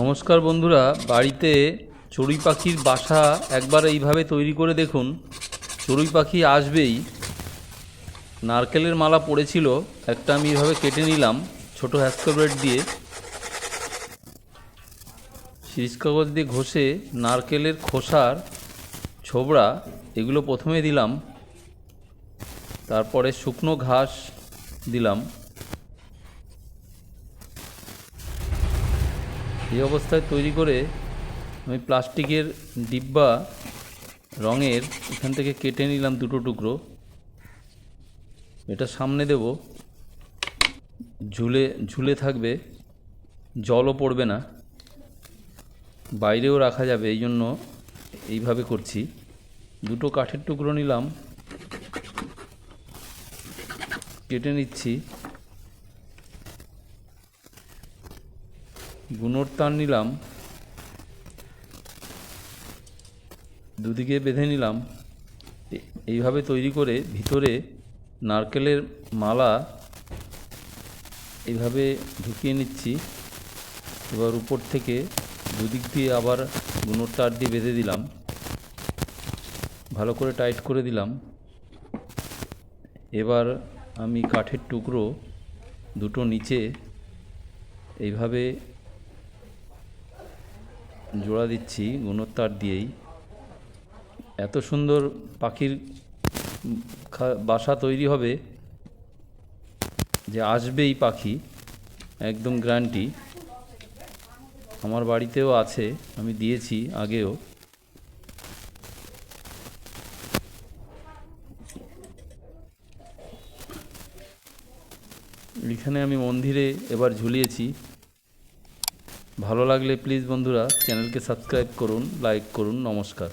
নমস্কার বন্ধুরা, বাড়িতে চড়ুই পাখির বাসা একবার এইভাবে তৈরি করে দেখুন। চড়ুই পাখি আসবেই। নারকেলের মালা পড়েছিল, একটা আমি এভাবে কেটে নিলাম, ছোট হ্যাসকোব্রেড দিয়ে। সিরিজ কাগজ দিয়ে ঘষে নারকেলের খোসার ছোবড়া, এগুলো প্রথমে দিলাম। তারপরে শুকনো ঘাস দিলাম। এই অবস্থায় তৈরি করে আমি প্লাস্টিকের ডিব্বা রঙের এখান থেকে কেটে নিলাম দুটো টুকরো। এটা সামনে দেব। ঝুলে ঝুলে থাকবে। জলও পড়বে না। বাইরেও রাখা যাবে, এই জন্য এইভাবে করছি। দুটো কাঠের টুকরো নিলাম। কেটে নিচ্ছি। গুণর তার নিলাম। দুদিকে বেঁধে নিলাম। এইভাবে তৈরি করে ভিতরে নারকেলের মালা এইভাবে ঢুকিয়ে নিচ্ছি। এবার উপর থেকে দুদিক দিয়ে আবার গুণর তার দিয়ে বেঁধে দিলাম। ভালো করে টাইট করে দিলাম। এবার আমি কাঠের টুকরো দুটো নিচে এইভাবে জোড়া দিচ্ছি গুণর তার দিয়েই। এত সুন্দর পাখির বাসা তৈরি হবে যে আসবেই পাখি, একদম গ্যারান্টি। আমার বাড়িতেও আছে, আমি দিয়েছি আগেও। এখানে আমি মন্দিরে এবার ঝুলিয়েছি। ভালো লাগলে প্লিজ বন্ধুরা চ্যানেলকে সাবস্ক্রাইব করুন লাইক করুন নমস্কার।